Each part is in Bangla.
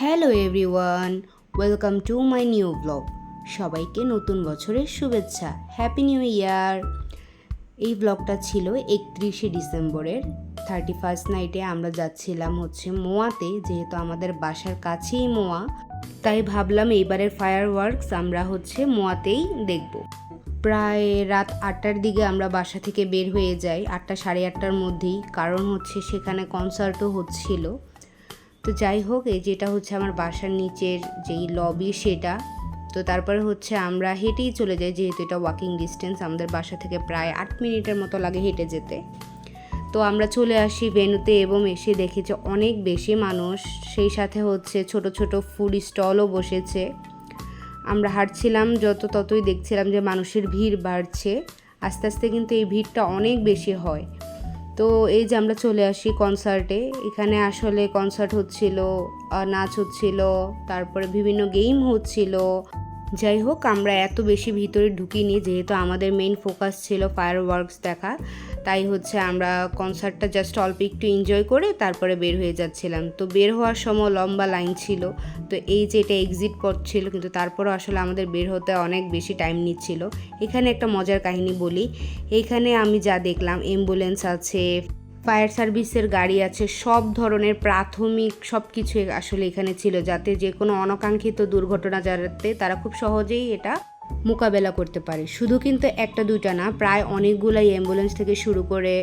Hello everyone, welcome to my new blog. সবাইকে নতুন বছরের শুভেচ্ছা। Happy new year. এই ব্লগটা ছিল একত্রিশে ডিসেম্বরের। থার্টি ফার্স্ট নাইটে আমরা যাচ্ছিলাম হচ্ছে মোয়াতে, যেহেতু আমাদের বাসার কাছেই মোয়া। তাই ভাবলাম এইবারের ফায়ার ওয়ার্কস আমরা হচ্ছে মোয়াতেই দেখব। প্রায় রাত আটটার দিকে আমরা বাসা থেকে বের হয়ে যাই, আটটা সাড়ে আটটার মধ্যেই। কারণ হচ্ছে সেখানে কনসার্টও হচ্ছিল। তো যাই হোক, এই যেটা হচ্ছে আমার বাসার নিচের যেই লবি সেটা, তো তারপরে হচ্ছে আমরা হেঁটেই চলে যাই, যেহেতু এটা ওয়াকিং ডিস্টেন্স আমাদের বাসা থেকে প্রায় আট মিনিটের মতো লাগে হেঁটে যেতে। তো আমরা চলে আসি ভেনুতে এবং এসে দেখি যে অনেক বেশি মানুষ, সেই সাথে হচ্ছে ছোট ছোট ফুড স্টলও বসেছে। আমরা হাঁটছিলাম যত ততই দেখছিলাম যে মানুষের ভিড় বাড়ছে, আস্তে আস্তে কিন্তু এই ভিড়টা অনেক বেশি হয়। তো এই যে আমরা চলে আসি কনসার্টে এখানে আসলে কনসার্ট হচ্ছিল নাচ হচ্ছিল, তারপরে বিভিন্ন গেম হচ্ছিল। যাই হোক, আমরা এত বেশি ভিতরে ঢুকিনি, যেহেতু আমাদের মেইন ফোকাস ছিল ফায়ার ওয়ার্কস দেখা। তাই হচ্ছে আমরা কনসার্টটা জাস্ট অল্প একটু এনজয় করে তারপরে বের হয়ে যাচ্ছিলাম। তো বের হওয়ার সময় লম্বা লাইন ছিল, তো এই যে এটা এক্সিট পথ ছিল, কিন্তু তারপরও আসলে আমাদের বের হতে অনেক বেশি টাইম নিচ্ছিল। এখানে একটা মজার কাহিনী বলি এইখানে আমি যা দেখলাম অ্যাম্বুলেন্স আছে ফায়ার সার্ভিসের গাড়ি আছে, সব ধরনের প্রাথমিক সব কিছু আসলে এখানে ছিল যাতে যে কোনো অনাকাঙ্ক্ষিত দুর্ঘটনা যাতে তারা খুব সহজেই এটা মোকাবেলা করতে পারে। শুধু কিন্তু একটা দুইটা না, প্রায় অনেকগুলাই অ্যাম্বুলেন্স থেকে শুরু করে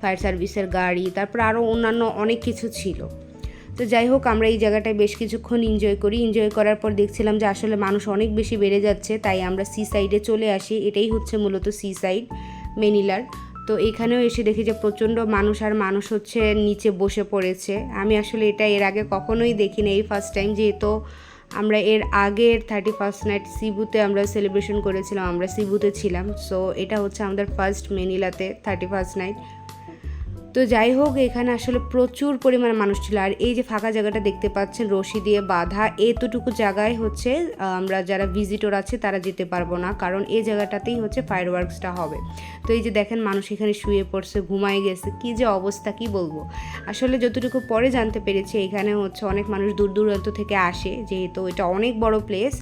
ফায়ার সার্ভিসের গাড়ি, তারপর আরও অন্যান্য অনেক কিছু ছিল। তো যাই হোক, আমরা এই জায়গাটায় বেশ কিছুক্ষণ এনজয় করি। এনজয় করার পর দেখছিলাম যে আসলে মানুষ অনেক বেশি বেড়ে যাচ্ছে, তাই আমরা সি সাইডে চলে আসি। এটাই হচ্ছে মূলত সি সাইড মেনিলার তো এখানেও এসে দেখি যে প্রচণ্ড মানুষ আর মানুষ হচ্ছে নিচে বসে পড়েছে। আমি আসলে এটা এর আগে কখনোই দেখিনি এই ফার্স্ট টাইম যেহেতু আমরা এর আগের থার্টি ফার্স্ট নাইট সিবুতে আমরা সেলিব্রেশন করেছিলাম, আমরা সিবুতে ছিলাম। সো এটা হচ্ছে আমাদের ফার্স্ট মেনিলাতে থার্টি ফার্স্ট নাইট তো যাই হোক, এখানে আসলে প্রচুর পরিমাণে মানুষ ছিল। আর এই যে ফাঁকা জায়গাটা দেখতে পাচ্ছেন, রশি দিয়ে বাঁধা, এতটুকু জায়গায় হচ্ছে, আমরা যারা ভিজিটর আছে তারা যেতে পারব না, কারণ এই জায়গাটাতেই হচ্ছে ফায়ার ওয়ার্কসটা হবে। তো এই যে দেখেন, মানুষ এখানে শুয়ে পড়ছে, ঘুমায় গেছে, কি যে অবস্থা, কি বলব? আসলে যতটুকু পরে জানতে পেরেছি, এখানে হচ্ছে অনেক মানুষ দূর দূরান্ত থেকে আসে, যেহেতু এটা অনেক বড় প্লেস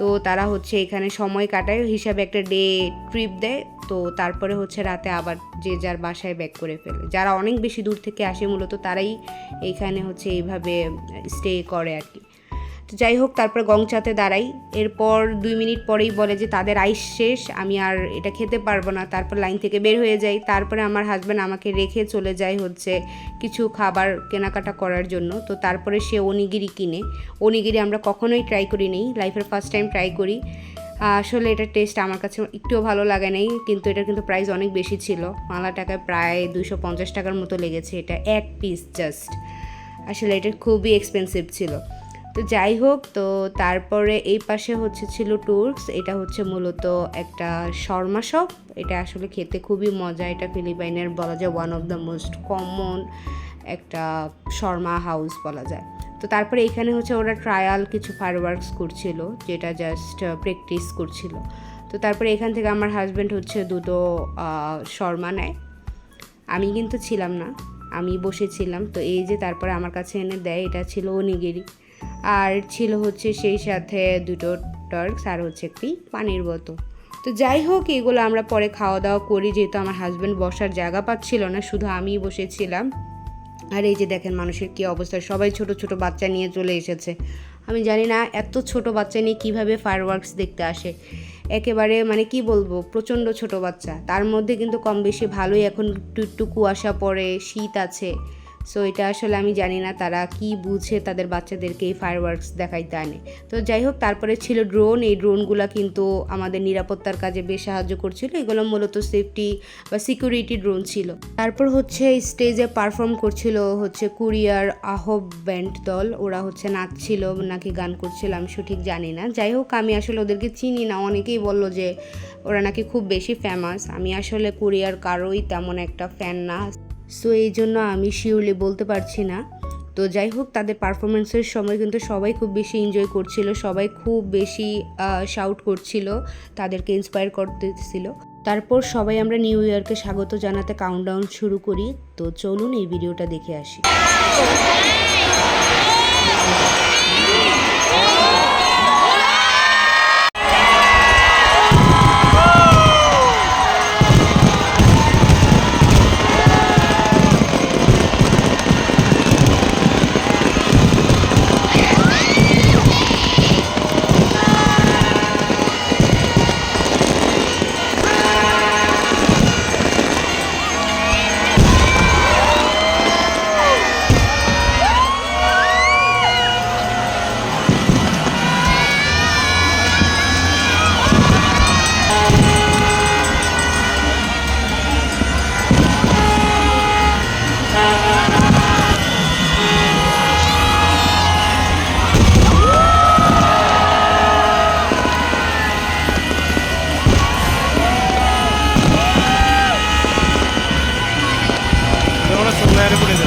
তো তারা হচ্ছে এখানে সময় কাটায়, হিসাবে একটা ডে ট্রিপ দেয়। তো তারপরে হচ্ছে রাতে আবার যে যার বাসায় ব্যাক করে ফেলে। যারা অনেক বেশি দূর থেকে আসে মূলত তারাই এইখানে হচ্ছে এইভাবে স্টে করে আর কি। তো যাই হোক, তারপর গংচাতে দাঁড়াই। এরপর দুই মিনিট পরেই বলে যে, তাদের আইস শেষ, আমি আর এটা খেতে পারব না। তারপর লাইন থেকে বের হয়ে যাই। তারপরে আমার হাজব্যান্ড আমাকে রেখে চলে যায় হচ্ছে কিছু খাবার কেনাকাটা করার জন্য। তো তারপরে সে অনিগিরি কিনে। অনিগিরি আমরা কখনোই ট্রাই করি নি লাইফের ফার্স্ট টাইম ট্রাই করি। আসলে এটার টেস্ট আমার কাছে একটুও ভালো লাগে নাই, কিন্তু এটা কিন্তু প্রাইস অনেক বেশি ছিল। মালা টাকায় প্রায় দুশো পঞ্চাশ টাকার মতো লেগেছে এটা, এক পিস জাস্ট আসলে এটা খুবই এক্সপেন্সিভ ছিল। তো যাই হোক, তো তারপরে এই পাশে হচ্ছে ছিল টুরস এটা হচ্ছে মূলত একটা শর্মা শপ এটা আসলে খেতে খুবই মজা, এটা ফিলিপাইনের বলা যায় one of the most common একটা শর্মা হাউস বলা যায়। তো তারপরে এখানে হচ্ছে ওরা ট্রায়াল কিছু ফায়ারওয়ার্কস করছিল, যেটা জাস্ট প্র্যাকটিস করছিল। তো তারপরে এখান থেকে আমার হাজব্যান্ড হচ্ছে দুটো শর্মা নেয়। আমি কিন্তু ছিলাম না, আমি বসেছিলাম। তো এই যে তারপরে আমার কাছে এনে দেয়, এটা ছিল অনিগিরি আর ছিল হচ্ছে সেই সাথে দুটো টার্কস আর হচ্ছে একটি পানির বোতল। তো যাই হোক, এগুলো আমরা পরে খাওয়া দাওয়া করি, যেহেতু আমার হাজব্যান্ড বসার জায়গা পাচ্ছিল না, শুধু আমিই বসেছিলাম। আর এই যে দেখেন মানুষের কী অবস্থা, সবাই ছোট ছোট বাচ্চা নিয়ে চলে এসেছে। আমি জানি না এত ছোট বাচ্চা নিয়ে কীভাবে ফায়ারওয়ার্কস দেখতে আসে। একেবারে মানে কি বলব, প্রচণ্ড ছোট বাচ্চা। তার মধ্যে কিন্তু কম বেশি ভালোই এখন একটু একটু কুয়াশা পড়ে, শীত আছে। সো এটা আসলে আমি জানি না তারা কি বুঝে তাদের বাচ্চাদেরকে এই ফায়ারওয়ার্কস দেখাইতে আনে। তো যাই হোক তারপরে ছিল ড্রোন এই ড্রোনগুলো কিন্তু আমাদের নিরাপত্তার কাজে বেশ সাহায্য করছিল। এগুলো মূলত সেফটি বা সিকিউরিটি ড্রোন ছিল। তারপর হচ্ছে স্টেজে পারফর্ম করছিল হচ্ছে কুরিয়ার আহব ব্যান্ড দল। ওরা হচ্ছে নাচছিল, নাকি গান করছিল, আমি সঠিক জানি না। যাই হোক আমি আসলে ওদেরকে চিনি না। অনেকেই বলল যে ওরা নাকি খুব বেশি ফেমাস আমি আসলে কুরিয়ার কারোই তেমন একটা ফ্যান না। সো এই জন্য আমি শিওরলি বলতে পারছি না। তো যাই হোক, তাদের পারফরমেন্সের সময় কিন্তু সবাই খুব বেশি এনজয় করছিল, সবাই খুব বেশি শাউট করছিল, তাদেরকে ইন্সপায়ার করতেছিল। তারপর সবাই আমরা নিউ ইয়ারকে স্বাগত জানাতে কাউন্টডাউন শুরু করি। তো চলুন এই ভিডিওটা দেখে আসি। നേരം കൂടി ഇത്.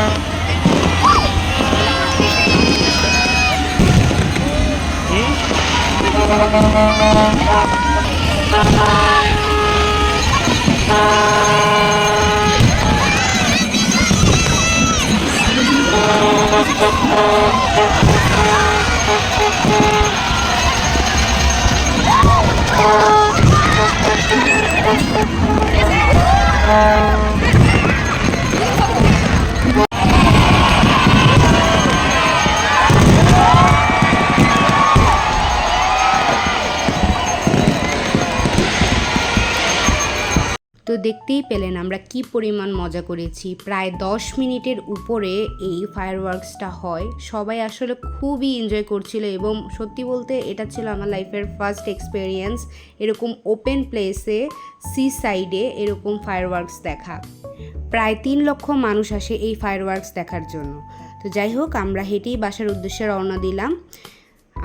Thank. তো দেখতেই পেলেন আমরা কি পরিমাণ মজা করেছি। প্রায় দশ মিনিটের উপরে এই ফায়ারওয়ার্কসটা হয়। সবাই আসলে খুবই এনজয় করছিল এবং সত্যি বলতে এটা ছিল আমার লাইফের ফার্স্ট এক্সপিরিয়েন্স এরকম ওপেন প্লেসে সি সাইডে এরকম ফায়ারওয়ার্কস দেখা। প্রায় তিন লক্ষ মানুষ আসে এই ফায়ারওয়ার্কস দেখার জন্য। তো যাই হোক, আমরা হেঁটেই বাসার উদ্দেশ্যে রওনা দিলাম।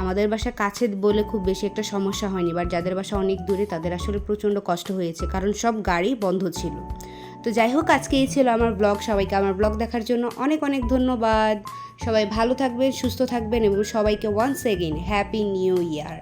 আমাদের বাসা কাছে বলে খুব বেশি একটা সমস্যা হয়নি বাট যাদের বাসা অনেক দূরে তাদের আসলে প্রচণ্ড কষ্ট হয়েছে, কারণ সব গাড়ি বন্ধ ছিল। তো যাই হোক, আজকে এই ছিল আমার ব্লগ সবাইকে আমার ব্লগ দেখার জন্য অনেক অনেক ধন্যবাদ। সবাই ভালো থাকবেন, সুস্থ থাকবেন এবং সবাইকে once again happy new year